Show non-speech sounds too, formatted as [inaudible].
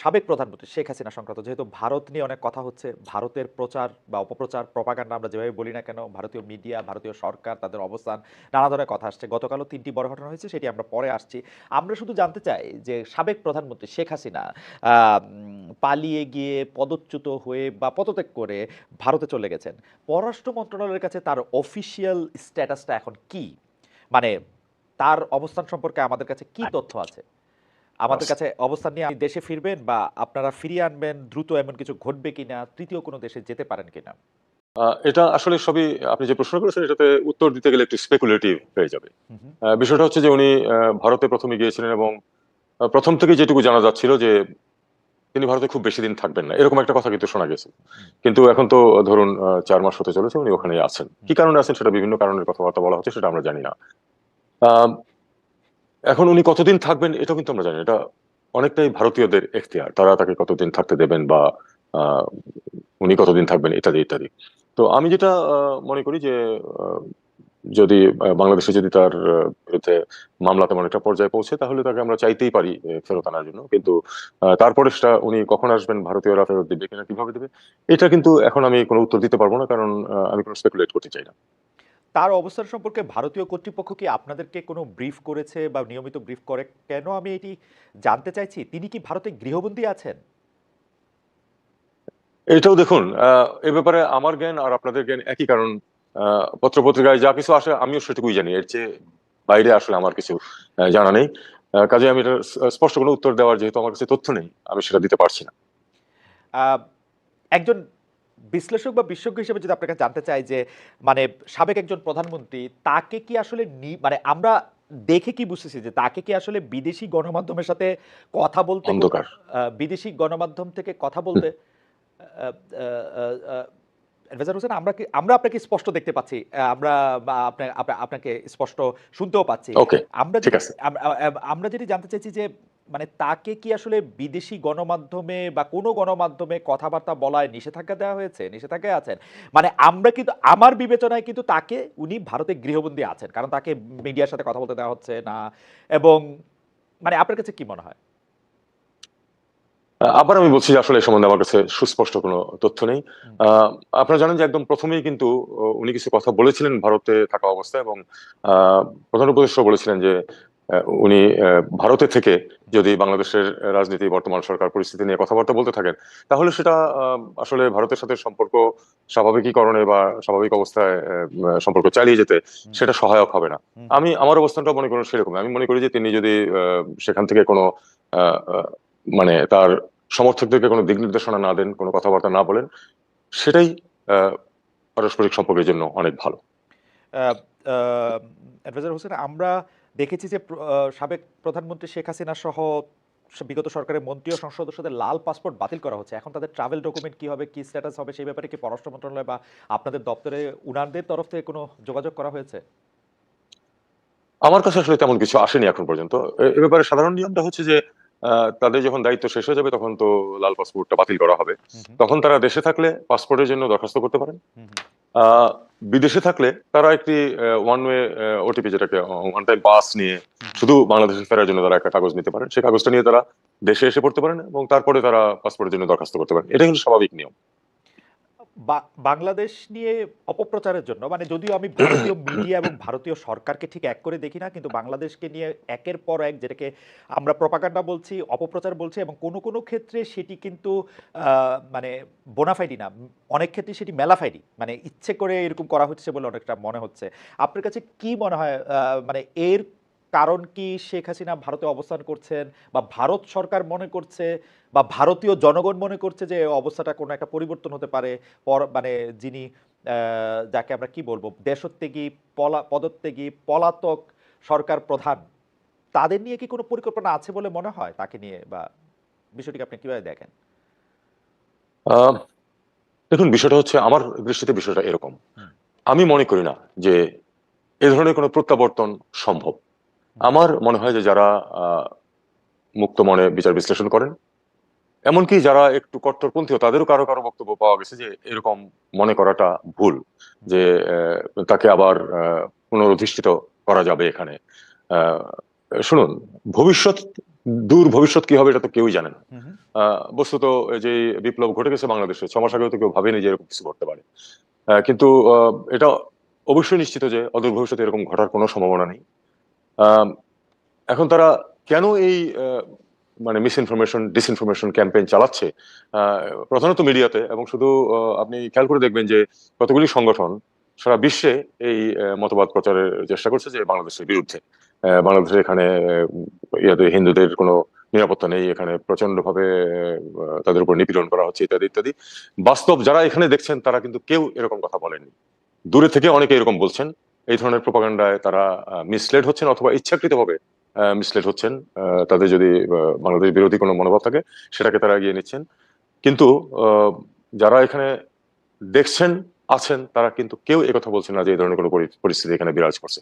সাবেক প্রধানমন্ত্রী শেখ হাসিনা সংক্রান্ত যেহেতু ভারত নিয়ে অনেক কথা হচ্ছে ভারতের প্রচার বা অপপ্রচার প্রপাগান্ডা আমরা যেভাবে বলি না কেন ভারতীয় মিডিয়া ভারতীয় সরকার তাদের অবস্থান নানা ধরনের কথা আসছে। গতকালও তিনটি বড় ঘটনা হয়েছে সেটি আমরা পরে আসছি। আমরা শুধু জানতে চাই যে সাবেক প্রধানমন্ত্রী শেখ হাসিনা পালিয়ে গিয়ে পদচ্যুত হয়ে বা পদত্যাগ করে ভারতে চলে গেছেন। পররাষ্ট্র মন্ত্রণালয়ের কাছে তার অফিসিয়াল স্ট্যাটাসটা এখন কি? মানে তার অবস্থান সম্পর্কে আমাদের কাছে কি তথ্য আছে? আমাদের কাছে অবস্থান নিয়ে দেশে ফিরবেন বা আপনারা ফিরিয়ে আনবেন দ্রুত এমন কিছু ঘটবে কিনা তৃতীয় কোনো দেশে যেতে পারেন কিনা? এটা আসলে সবই আপনি যে প্রশ্ন করেছেন এটাতে উত্তর দিতে গেলে একটু স্পেকুলেটিভ হয়ে যাবে। বিষয়টা হচ্ছে যে উনি ভারতে প্রথমে গিয়েছিলেন এবং প্রথম থেকে যেটুকু জানা যাচ্ছিল যে তিনি ভারতে খুব বেশি দিন থাকবেন না। এরকম একটা কথা কিন্তু শোনা গেছে। কিন্তু এখন তো ধরুন চার মাস হতে চলেছে উনি ওখানে আছেন। কি কারণে আছেন সেটা বিভিন্ন কারণের কথাবার্তা বলা হচ্ছে সেটা আমরা জানি না। এখন উনি কতদিন থাকবেন, এটাও কিন্তু আমরা জানি এটা অনেকটাই ভারতীয়দের এখতিয়ার। তারা তাকে কতদিন থাকতে দেবেন বা উনি কতদিন থাকবেন, ইত্যাদি ইত্যাদি। তো আমি যেটা মনে করি যে যদি বাংলাদেশে যদি তার বিরুদ্ধে মামলা তেমন একটা পর্যায়ে পৌঁছে, তাহলে তাকে আমরা চাইতেই পারি ফেরত আনার জন্য। কিন্তু তারপরে সেটা উনি কখন আসবেন, ভারতীয়রা ফেরত দিবে কিনা, কীভাবে দেবে, এটা কিন্তু এখন আমি কোনো উত্তর দিতে পারব না, কারণ আমি কোনো স্পেকুলেট করতে চাই না। তার অবস্থান সম্পর্কে ভারতীয় কর্তৃপক্ষ কি আপনাদেরকে কোনো ব্রিফ করেছে বা নিয়মিত ব্রিফ করে? কেন আমি এটি জানতে চাইছি? তিনি কি ভারতে গৃহবন্দী আছেন? এটাও দেখুন এ ব্যাপারে আমার জ্ঞান আর আপনাদের জ্ঞান একই কারণ পত্রপত্রিকায় যা কিছু আসে আমিও সেটুকুই জানি। এর চেয়ে বাইরে আসলে আমার কিছু জানা নেই। কাজে আমি এটা স্পষ্ট কোনো উত্তর দেওয়ার যেহেতু আমার কাছে তথ্য নেই আমি সেটা দিতে পারছি না। আহ, একজন বিশ্লেষক বা বিশেষজ্ঞ হিসেবে যদি আপনার কাছে জানতে চাই যে মানে সাবেক একজন প্রধানমন্ত্রী তাকে কি আসলে মানে আমরা দেখে কি বুঝতেছি যে তাকে কি আসলে বিদেশি গণমাধ্যমের সাথে কথা বলতে বিদেশি গণমাধ্যম থেকে কথা বলতে অ্যাডভাইজার হোসেন আমরা কি আপনাকে স্পষ্ট দেখতে পাচ্ছি আপনাকে স্পষ্ট শুনতেও পাচ্ছি। আমরা যেটি জানতে চাইছি যে মানে তাকে কি আসলে বিদেশি গণমাধ্যমে বা কোনো গণমাধ্যমে কথাবার্তা বলায় নিষেধাজ্ঞা দেওয়া হয়েছে? নিষেধাজ্ঞায় আছেন। মানে আমরা কিন্তু আমার বিবেচনায় কিন্তু তাকে উনি ভারতে গৃহবন্দী আছেন। কারণ তাকে মিডিয়ার সাথে কথা বলতে দেওয়া হচ্ছে না। এবং মানে আপনার কাছে কি মনে হয়? আবার আমি বলছি যে আসলে এই সম্বন্ধে আমার কাছে সুস্পষ্ট কোনো তথ্য নেই। আহ, আপনারা জানেন যে একদম প্রথমেই কিন্তু উনি কিছু কথা বলেছিলেন ভারতে থাকা অবস্থায় এবং আহ, প্রধান উপদেষ্টা বলেছিলেন যে উনি ভারতে থেকে যদি বাংলাদেশের রাজনীতি বর্তমান সরকার পরিস্থিতি নিয়ে কথাবার্তা বলতে থাকেন তাহলে সেটা আসলে ভারতের সাথে সম্পর্ক স্বাভাবিকীকরণে বা স্বাভাবিক অবস্থায় সম্পর্ক চালিয়ে যেতে সেটা সহায়ক হবে না। আমি আমার অবস্থানটা মনে করি সেরকম আমি মনে করি যে তিনি যদি আহ, সেখান থেকে কোনো মানে তার সমর্থকদেরকে কোনো দিক নির্দেশনা না দেন কোনো কথাবার্তা না বলেন সেটাই আহ, পারস্পরিক সম্পর্কের জন্য অনেক ভালো। অ্যাডভাইজার হোসেন আমরা দেখেছি যে সাবেক প্রধানমন্ত্রী শেখ হাসিনা সহ বিগত সরকারের মন্ত্রী ও সংসদ সদস্যদের লাল পাসপোর্ট বাতিল করা হচ্ছে। এখন তাদের ট্রাভেল ডকুমেন্ট কি হবে কি স্ট্যাটাস হবে সেই ব্যাপারে কি পররাষ্ট্র মন্ত্রণালয় বা আপনাদের দপ্তরে উনারদের তরফ থেকে কোনো যোগাযোগ করা হয়েছে? আমার কাছে আসলে তেমন কিছু আসেনি এখন পর্যন্ত। এ ব্যাপারে সাধারণ নিয়মটা হচ্ছে যে তাদের যখন দায়িত্ব শেষ হয়ে যাবে তখন তো লাল পাসপোর্টটা বাতিল করা হবে। তখন তারা দেশে থাকলে পাসপোর্টের জন্য দরখাস্ত করতে পারেন। আহ, বিদেশে থাকলে তারা একটি ওয়ান ওয়ে ওটিপি যেটাকে ওয়ান টাইম পাস নিয়ে শুধু বাংলাদেশে ফেরার জন্য তারা একটা কাগজ নিতে পারেন। সেই কাগজটা নিয়ে তারা দেশে এসে পড়তে পারেন এবং তারপরে তারা পাসপোর্টের জন্য দরখাস্ত করতে পারেন। এটা কিন্তু স্বাভাবিক নিয়ম। বাংলাদেশ নিয়ে অপপ্রচারের জন্য মানে যদিও আমি ভারতীয় [coughs] মিডিয়া এবং ভারতীয় সরকারকে ঠিক এক করে দেখি না কিন্তু বাংলাদেশকে নিয়ে একের পর এক যেটাকে আমরা প্রপাকাণ্ডা বলছি অপপ্রচার বলছি এবং কোনো কোনো ক্ষেত্রে সেটি কিন্তু মানে বোনাফাইডি না। অনেক ক্ষেত্রে সেটি মেলাফাইডি মানে ইচ্ছে করে এরকম করা হচ্ছে বলে অনেকটা মনে হচ্ছে। আপনার কাছে কি মনে হয় মানে এর কারণ কি শেখ হাসিনা ভারতে অবস্থান করছেন বা ভারত সরকার মনে করছে বা ভারতীয় জনগণ মনে করছে যে অবস্থাটা কোনো একটা পরিবর্তন হতে পারে পর মানে যিনি যাকে আমরা কি বলব দেশত্যাগী পলা পদত্যাগী পলাতক সরকার প্রধান তাদের নিয়ে কি কোনো পরিকল্পনা আছে বলে মনে হয় তাকে নিয়ে? বা বিষয়টিকে আপনি কীভাবে দেখেন? আহ, দেখুন বিষয়টা হচ্ছে আমার দৃষ্টিতে বিষয়টা এরকম। আমি মনে করি না যে এ ধরনের কোনো প্রত্যাবর্তন সম্ভব। আমার মনে হয় যে যারা আহ, মুক্ত মনে বিচার বিশ্লেষণ করেন এমনকি যারা একটু কট্টরপন্থীও তাদেরও কারও কারও বক্তব্য পাওয়া গেছে যে এরকম মনে করাটা ভুল যে আহ, তাকে আবার আহ, পুনরুদ্ধিষ্ঠিত করা যাবে এখানে। আহ, শুনুন ভবিষ্যৎ দূর ভবিষ্যৎ কি হবে এটা তো কেউই জানে না। বস্তুত এই যে বিপ্লব ঘটে গেছে বাংলাদেশে ছ মাস আগেও তো কেউ ভাবেনি যে এরকম কিছু ঘটতে পারে। আহ, কিন্তু আহ, এটা অবশ্যই নিশ্চিত যে অদূর ভবিষ্যতে এরকম ঘটার কোনো সম্ভাবনা নেই। এখন তারা কেন এই মানে মিস ইনফরমেশন ডিসইনফরমেশন ক্যাম্পেইন চালাচ্ছে প্রধানত মিডিয়াতে এবং শুধু আপনি খেয়াল করে দেখবেন যে কতগুলি সংগঠন সারা বিশ্বে এই মতবাদ প্রচারের চেষ্টা করছে যে বাংলাদেশের বিরুদ্ধে। আহ, বাংলাদেশে এখানে ইয়াতে হিন্দুদের কোনো নিরাপত্তা নেই এখানে প্রচণ্ড ভাবে তাদের উপর নিপীড়ন করা হচ্ছে ইত্যাদি ইত্যাদি। বাস্তব যারা এখানে দেখছেন তারা কিন্তু কেউ এরকম কথা বলেননি। দূরে থেকে অনেকে এরকম বলছেন। এই ধরনের প্রোপাগান্ডায় তারা মিসলেড হচ্ছেন অথবা ইচ্ছাকৃতভাবে মিসলেড হচ্ছেন তাদের যদি বাংলাদেশ বিরোধী কোনো মনোভাব থাকে, সেটাকে তারা এগিয়ে নিচ্ছেন। কিন্তু যারা এখানে দেখছেন, আছেন, তারা কিন্তু কেউ একথা বলছেন না যে এই ধরনের কোনো পরিস্থিতি এখানে বিরাজ করছে।